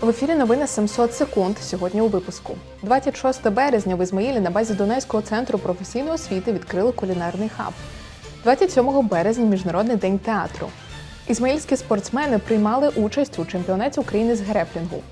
В ефірі новини 700 секунд. Сьогодні у випуску. 26 березня в Ізмаїлі на базі Донецького центру професійної освіти відкрили кулінарний хаб. 27 березня Міжнародний день театру. Ізмаїльські спортсмени приймали участь у чемпіонаті України з греплінгу.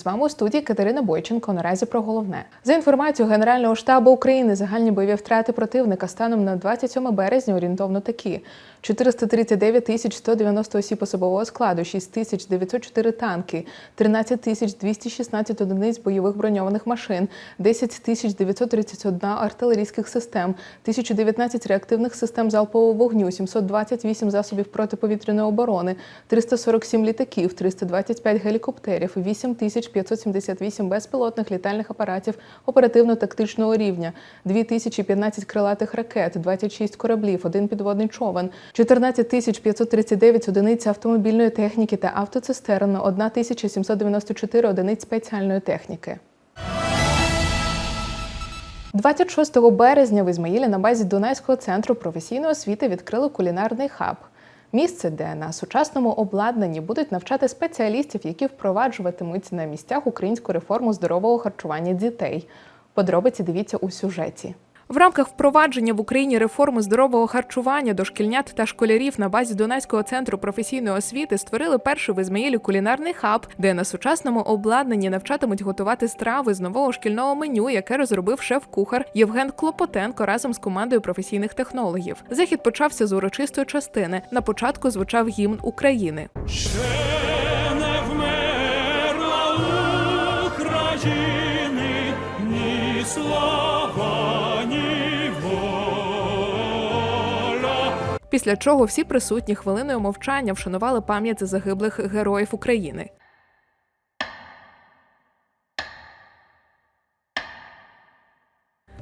З вами у студії Катерина Бойченко. Наразі про головне за інформацією Генерального штабу України. Загальні бойові втрати противника станом на 27 березня орієнтовно такі: 439 тисяч 190 осіб особового складу, 6 тисяч 904 танки, 13 тисяч 216 одиниць бойових броньованих машин, 10 тисяч 931 артилерійських систем, 1019 реактивних систем залпового вогню, 728 засобів протиповітряної оборони, 347 літаків, 325 гелікоптерів, 8 тисяч 578 безпілотних літальних апаратів оперативно-тактичного рівня, 2015 крилатих ракет, 26 кораблів, один підводний човен, 14 тисяч 539 одиниць автомобільної техніки та автоцистерн, 1 тисяча 794 одиниць спеціальної техніки. 26 березня в Ізмаїлі на базі Донецького центру професійної освіти відкрили кулінарний хаб. Місце, де на сучасному обладнанні будуть навчати спеціалістів, які впроваджуватимуть на місцях українську реформу здорового харчування дітей. Подробиці дивіться у сюжеті. В рамках впровадження в Україні реформи здорового харчування дошкільнят та школярів на базі Донецького центру професійної освіти створили перший в Ізмаїлі кулінарний хаб, де на сучасному обладнанні навчатимуть готувати страви з нового шкільного меню, яке розробив шеф-кухар Євген Клопотенко разом з командою професійних технологів. Захід почався з урочистої частини. На початку звучав гімн України. Після чого всі присутні хвилиною мовчання вшанували пам'ять загиблих героїв України.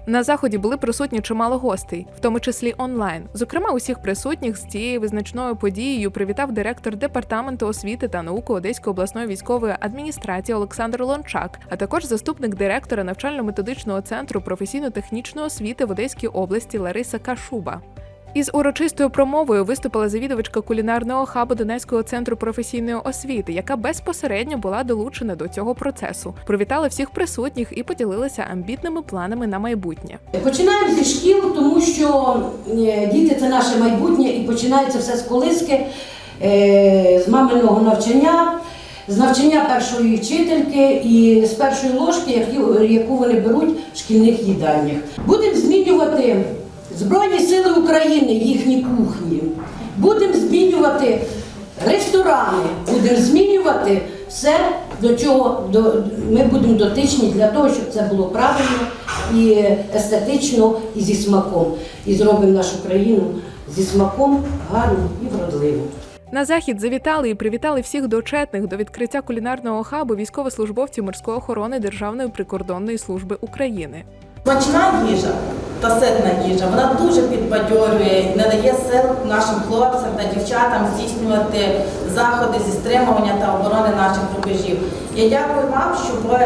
На заході були присутні чимало гостей, в тому числі онлайн. Зокрема, усіх присутніх з цією визначною подією привітав директор департаменту освіти та науки Одеської обласної військової адміністрації Олександр Лончак, а також заступник директора навчально-методичного центру професійно-технічної освіти в Одеській області Лариса Кашуба. Із урочистою промовою виступила завідувачка кулінарного хабу Донецького центру професійної освіти, яка безпосередньо була долучена до цього процесу. Привітала всіх присутніх і поділилася амбітними планами на майбутнє. Починаємо зі шкіл, тому що е, діти це наше майбутнє і починається все з колиски, е, з маминого навчання, з навчання першої вчительки і з першої ложки, яку- яку вони беруть в шкільних їдальнях. Будемо змінювати Збройні Сили України, їхні кухні. Будемо змінювати ресторани, будемо змінювати все, до чого до, ми будемо дотичні для того, щоб це було правильно і естетично, і зі смаком. І зробимо нашу країну зі смаком гарну і вродливу. На захід завітали і привітали всіх дочетних до відкриття кулінарного хабу військовослужбовці морської охорони Державної прикордонної служби України. Смачна їжа та ситна їжа, вона дуже підбадьорює, надає сил нашим хлопцям та дівчатам здійснювати заходи зі стримування та оборони наших рубежів. Я дякую вам, що ви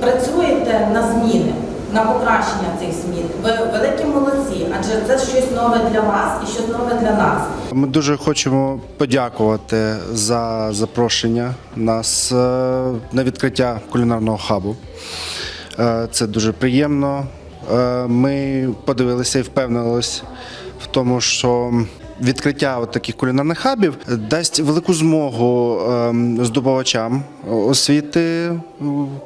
працюєте на зміни, на покращення цих змін. Ви великі молодці, адже це щось нове для вас і щось нове для нас. Ми дуже хочемо подякувати за запрошення нас е, на відкриття кулінарного хабу. Е, Це дуже приємно. Е, Ми подивилися і впевнились в тому, що відкриття от таких кулінарних хабів дасть велику змогу ем, здобувачам освіти е,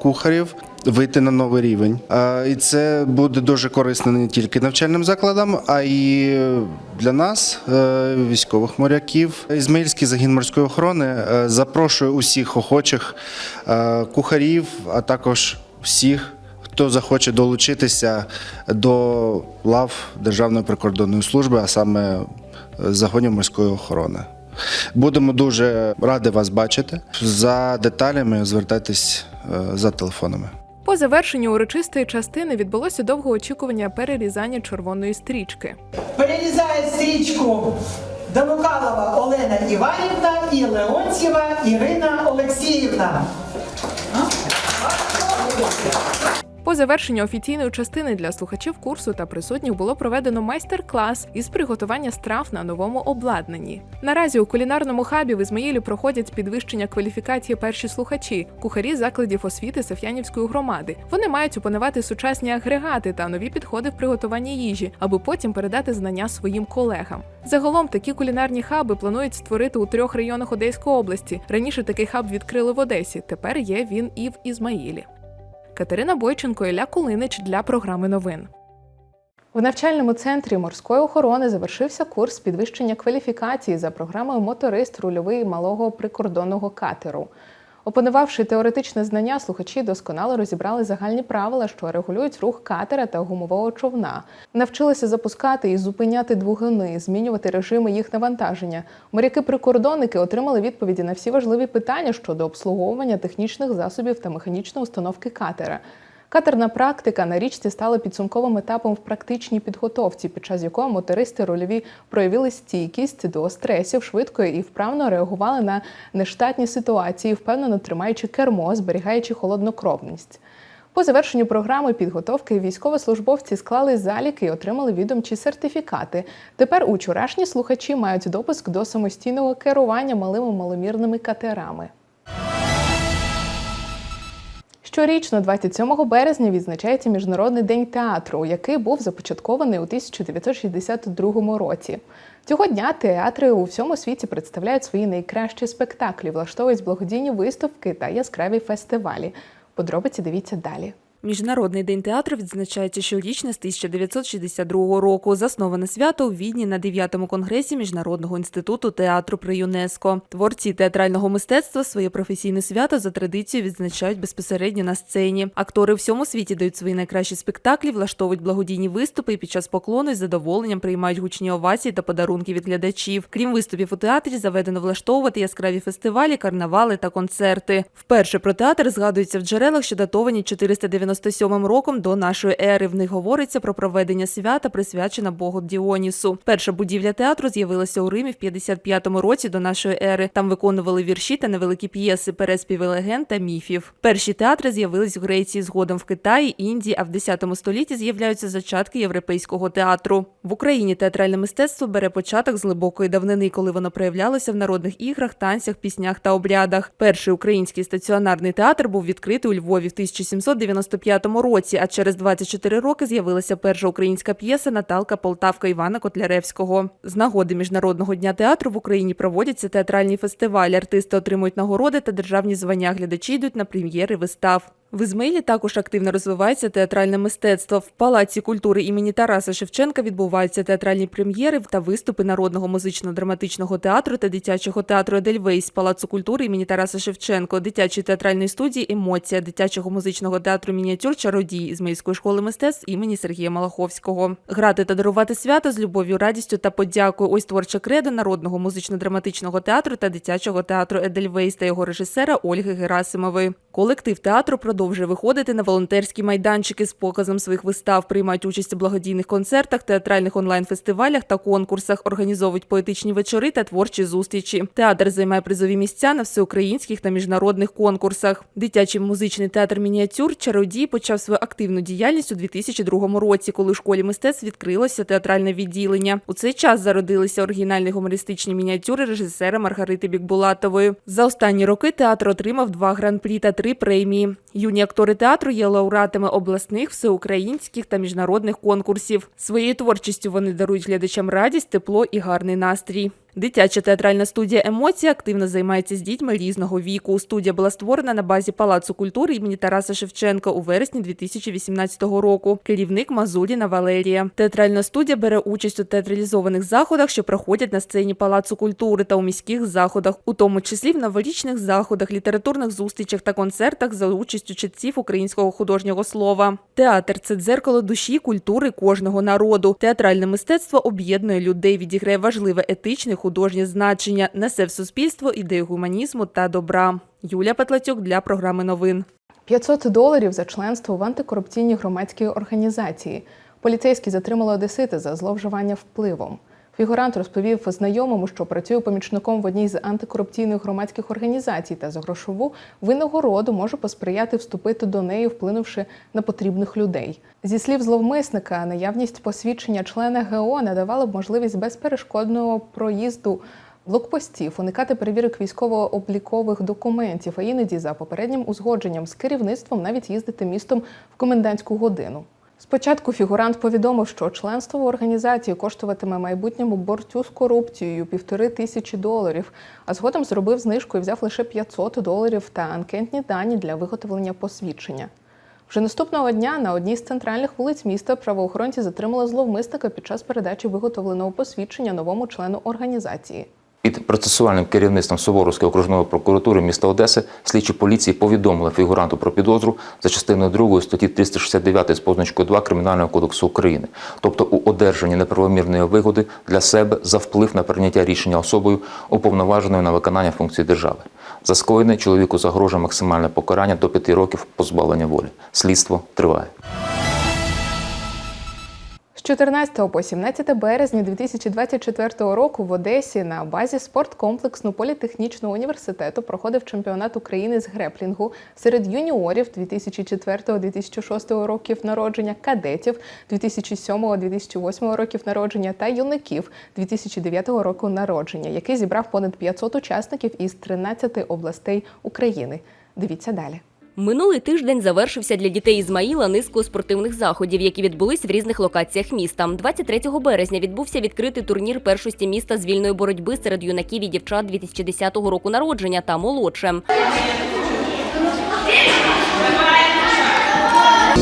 кухарів вийти на новий рівень. Е, І це буде дуже корисно не тільки навчальним закладам, а й для нас, військових моряків. Ізмаїльський загін морської охорони запрошує усіх охочих кухарів, а також всіх. Хто захоче долучитися до лав Державної прикордонної служби, а саме е, загонів морської охорони. Будемо дуже раді вас бачити. За деталями звертайтесь е, за телефонами. По завершенню урочистої частини відбулося довго очікування перерізання червоної стрічки. перерізає стрічку Данукалова Олена Іванівна і Леонтьєва Ірина Олексіївна. По завершенню офіційної частини для слухачів курсу та присутніх було проведено майстер-клас із приготування страв на новому обладнанні. Наразі у кулінарному хабі в Ізмаїлі проходять підвищення кваліфікації перші слухачі, кухарі закладів освіти Саф'янівської громади. Вони мають опанувати сучасні агрегати та нові підходи в приготуванні їжі, аби потім передати знання своїм колегам. Загалом такі кулінарні хаби планують створити у трьох районах Одеської області. Раніше такий хаб відкрили в Одесі. Тепер є він і в Ізмаїлі. Катерина Бойченко Ілля Кулинич для програми новин. В навчальному центрі морської охорони завершився курс підвищення кваліфікації за програмою Моторист рульовий малого прикордонного катеру. Опанувавши теоретичне знання, слухачі досконало розібрали загальні правила, що регулюють рух катера та гумового човна. Навчилися запускати і зупиняти двигуни, змінювати режими їх навантаження. Моряки-прикордонники отримали відповіді на всі важливі питання щодо обслуговування технічних засобів та механічної установки катера. Катерна практика на річці стала підсумковим етапом в практичній підготовці, під час якої мотористи рольові проявили стійкість до стресів, швидко і вправно реагували на нештатні ситуації, впевнено тримаючи кермо, зберігаючи холоднокровність. По завершенню програми підготовки військовослужбовці склали заліки і отримали відомчі сертифікати. Тепер учорашні слухачі мають допуск до самостійного керування малими маломірними катерами. Щорічно, 27 березня, відзначається Міжнародний день театру, який був започаткований у 1962 році. Цього дня театри у всьому світі представляють свої найкращі спектаклі, влаштовують благодійні виставки та яскраві фестивалі. Подробиці дивіться далі. Міжнародний день театру відзначається щорічно з 1962 року. Засноване свято у Відні на 9-му конгресі Міжнародного інституту театру при ЮНЕСКО. Творці театрального мистецтва своє професійне свято за традицією відзначають безпосередньо на сцені. Актори всьому світі дають свої найкращі спектаклі, влаштовують благодійні виступи і під час поклону із задоволенням приймають гучні овації та подарунки від глядачів. Крім виступів у театрі, заведено влаштовувати яскраві фестивалі, карнавали та концерти. Вперше про театр згадується в джерелах, що датовані 497 роком до нашої ери. В них говориться про проведення свята, присвячена Богу Діонісу. Перша будівля театру з'явилася у Римі в 55-му році до нашої ери. Там виконували вірші та невеликі п'єси, переспіви легенд та міфів. Перші театри з'явились в Греції, згодом в Китаї, Індії, а в 10 столітті з'являються зачатки європейського театру. В Україні театральне мистецтво бере початок з глибокої давнини, коли воно проявлялося в народних іграх, танцях, піснях та обрядах. Перший український стаціонарний театр був відкритий у Львові в 1795 році. А через 24 роки з'явилася перша українська п'єса Наталка Полтавка Івана Котляревського. З нагоди міжнародного дня театру в Україні проводяться театральні фестивалі. Артисти отримують нагороди та державні звання. Глядачі йдуть на прем'єри вистав. В Ізмаїлі також активно розвивається театральне мистецтво. В Палаці культури імені Тараса Шевченка відбуваються театральні прем'єри та виступи народного музично-драматичного театру та дитячого театру Едельвейс, Палацу культури імені Тараса Шевченко, дитячої театральної студії Емоція, дитячого музичного театру Мініатюр Чародій Ізмаїльської школи мистецтв імені Сергія Малаховського. Грати та дарувати свято з любов'ю, радістю та подякою. Ось творча кредо народного музично-драматичного театру та дитячого театру Едельвейс та його режисера Ольги Герасимової. Колектив театру продовжує виходити на волонтерські майданчики з показом своїх вистав, приймають участь у благодійних концертах, театральних онлайн-фестивалях та конкурсах, організовують поетичні вечори та творчі зустрічі. Театр займає призові місця на всеукраїнських та міжнародних конкурсах. Дитячий музичний театр мініатюр Чародій почав свою активну діяльність у 2002 році, коли у школі мистецтв відкрилося театральне відділення. У цей час зародилися оригінальні гумористичні мініатюри режисера Маргарити Бікбулатової. За останні роки театр отримав два гран-прі та три премії. Юні актори театру є лауреатами обласних, всеукраїнських та міжнародних конкурсів. Своєю творчістю вони дарують глядачам радість, тепло і гарний настрій. Дитяча театральна студія Емоція активно займається з дітьми різного віку. Студія була створена на базі Палацу культури імені Тараса Шевченка у вересні 2018 року. Керівник Мазуліна Валерія. Театральна студія бере участь у театралізованих заходах, що проходять на сцені Палацу культури та у міських заходах, у тому числі в новорічних заходах, літературних зустрічах та концертах за участю читців українського художнього слова. Театр це дзеркало душі, культури кожного народу. Театральне мистецтво об'єднує людей, відіграє важливе етичне художнє значення, несе в суспільство ідею гуманізму та добра. Юля Петлацюк для програми новин. 500 доларів за членство в антикорупційній громадській організації. Поліцейські затримали одесити за зловживання впливом. Фігурант розповів знайомому, що працює помічником в одній з антикорупційних громадських організацій та за грошову винагороду може посприяти вступити до неї, вплинувши на потрібних людей. Зі слів зловмисника, наявність посвідчення члена ГО надавала б можливість безперешкодного проїзду блокпостів, уникати перевірок військово-облікових документів, а іноді за попереднім узгодженням з керівництвом навіть їздити містом в комендантську годину. Спочатку фігурант повідомив, що членство в організації коштуватиме майбутньому борцю з корупцією півтори тисячі доларів, а згодом зробив знижку і взяв лише 500 доларів та анкетні дані для виготовлення посвідчення. Вже наступного дня на одній з центральних вулиць міста правоохоронці затримали зловмисника під час передачі виготовленого посвідчення новому члену організації. Під процесуальним керівництвом Суворовської окружної прокуратури міста Одеси слідчі поліції повідомили фігуранту про підозру за частиною 2 статті 369 з позначкою 2 Кримінального кодексу України, тобто у одержанні неправомірної вигоди для себе за вплив на прийняття рішення особою, уповноваженою на виконання функцій держави. За скоєне чоловіку загрожує максимальне покарання до 5 років позбавлення волі. Слідство триває. З 14 по 17 березня 2024 року в Одесі на базі спорткомплексу Політехнічного університету проходив чемпіонат України з греплінгу серед юніорів 2004-2006 років народження, кадетів 2007-2008 років народження та юнаків 2009 року народження, який зібрав понад 500 учасників із 13 областей України. Дивіться далі. Минулий тиждень завершився для дітей Ізмаїла низкою спортивних заходів, які відбулись в різних локаціях міста. 23 березня відбувся відкритий турнір першості міста з вільної боротьби серед юнаків і дівчат 2010 року народження та молодше.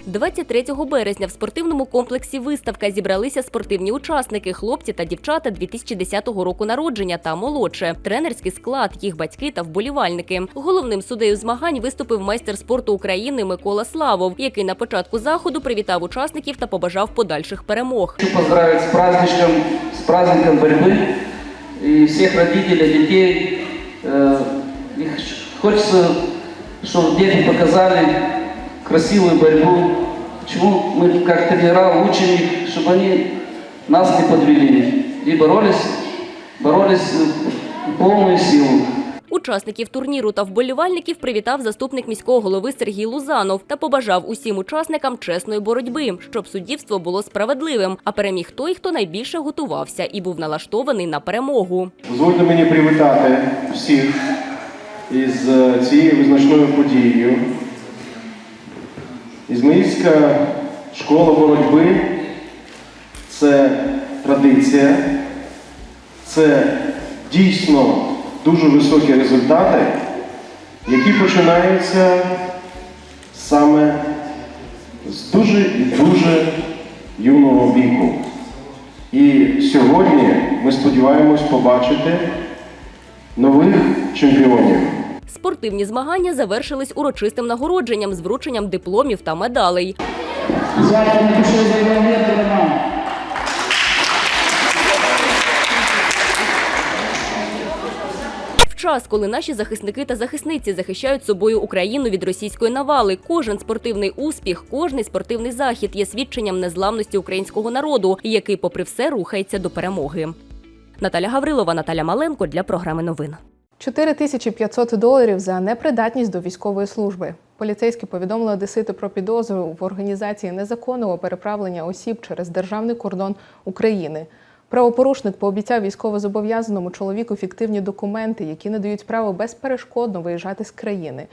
23 березня в спортивному комплексі виставка зібралися спортивні учасники, хлопці та дівчата 2010 року народження та молодше, тренерський склад, їх батьки та вболівальники. Головним суддею змагань виступив майстер спорту України Микола Славов, який на початку заходу привітав учасників та побажав подальших перемог. Хочу поздравить с праздничком, с праздником борьбы и всех родителей, детей. Э, и х- хочется, чтобы дети показали красивую борьбу. Почему мы, как тренера, учим их, чтобы они нас не подвели. И боролись, боролись э, в полную силу. Учасників турніру та вболівальників привітав заступник міського голови Сергій Лузанов та побажав усім учасникам чесної боротьби, щоб суддівство було справедливим, а переміг той, хто найбільше готувався і був налаштований на перемогу. Дозвольте мені привітати всіх із е, цією визначною подією. Ізмаїльська школа боротьби це традиція, це дійсно дуже високі результати, які починаються саме з дуже і дуже юного віку. І сьогодні ми сподіваємось побачити нових чемпіонів. Спортивні змагання завершились урочистим нагородженням з врученням дипломів та медалей. Час, коли наші захисники та захисниці захищають собою Україну від російської навали, кожен спортивний успіх, кожний спортивний захід є свідченням незламності українського народу, який, попри все, рухається до перемоги. Наталя Гаврилова, Наталя Маленко для програми новин. 4500 доларів за непридатність до військової служби. Поліцейські повідомили одеситу про підозру в організації незаконного переправлення осіб через державний кордон України. Правопорушник пообіцяв військовозобов'язаному чоловіку фіктивні документи, які не дають право безперешкодно виїжджати з країни.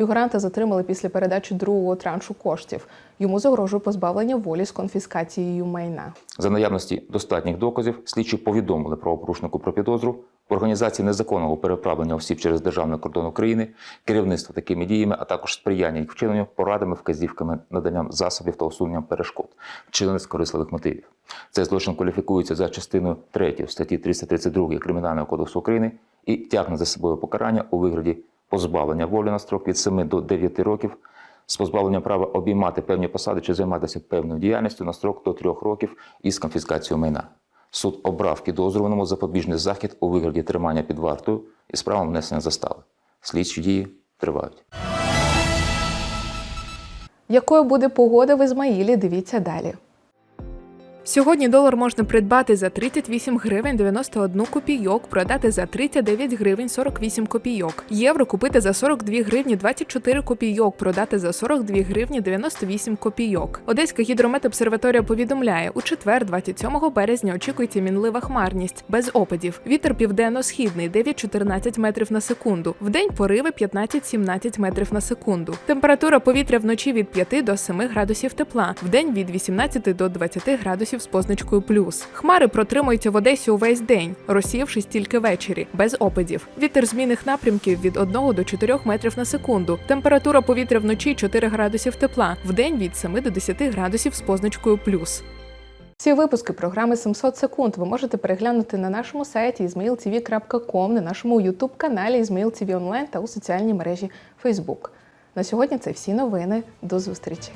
Фігуранта затримали після передачі другого траншу коштів. Йому загрожує позбавлення волі з конфіскацією майна. За наявності достатніх доказів слідчі повідомили правопорушнику про підозру в організації незаконного переправлення осіб через державний кордон України, керівництво такими діями, а також сприяння їх вчиненню порадами, вказівками, наданням засобів та усуненням перешкод, вчинених з корисливих мотивів. Цей злочин кваліфікується за частиною 3 статті 332 Кримінального кодексу України і тягне за собою покарання у вигляді позбавлення волі на строк від 7 до 9 років з позбавленням права обіймати певні посади чи займатися певною діяльністю на строк до 3 років із конфіскацією майна. Суд обрав підозрюваному запобіжний захід у вигляді тримання під вартою із правом внесення застави. Слідчі дії тривають. Якою буде погода в Ізмаїлі? Дивіться далі. Сьогодні долар можна придбати за 38 гривень 91 копійок, продати за 39 гривень 48 копійок. Євро купити за 42 гривні 24 копійок, продати за 42 гривні 98 копійок. Одеська гідрометобсерваторія повідомляє, у четвер, 27 березня, очікується мінлива хмарність без опадів. Вітер південно-східний 9-14 метрів на секунду. Вдень пориви 15-17 метрів на секунду. Температура повітря вночі від 5 до 7 градусів тепла, вдень від 18 до 20 градусів з позначкою плюс. Хмари протримуються в Одесі увесь день, розсіявшись тільки ввечері, без опадів. Вітер змінних напрямків від 1 до 4 метрів на секунду. Температура повітря вночі 4 градусів тепла, вдень від 7 до 10 градусів з позначкою плюс. Всі випуски програми 700 секунд ви можете переглянути на нашому сайті izmailtv.com, на нашому youtube каналі Izmail TV Online та у соціальній мережі Facebook. На сьогодні це всі новини. До зустрічі!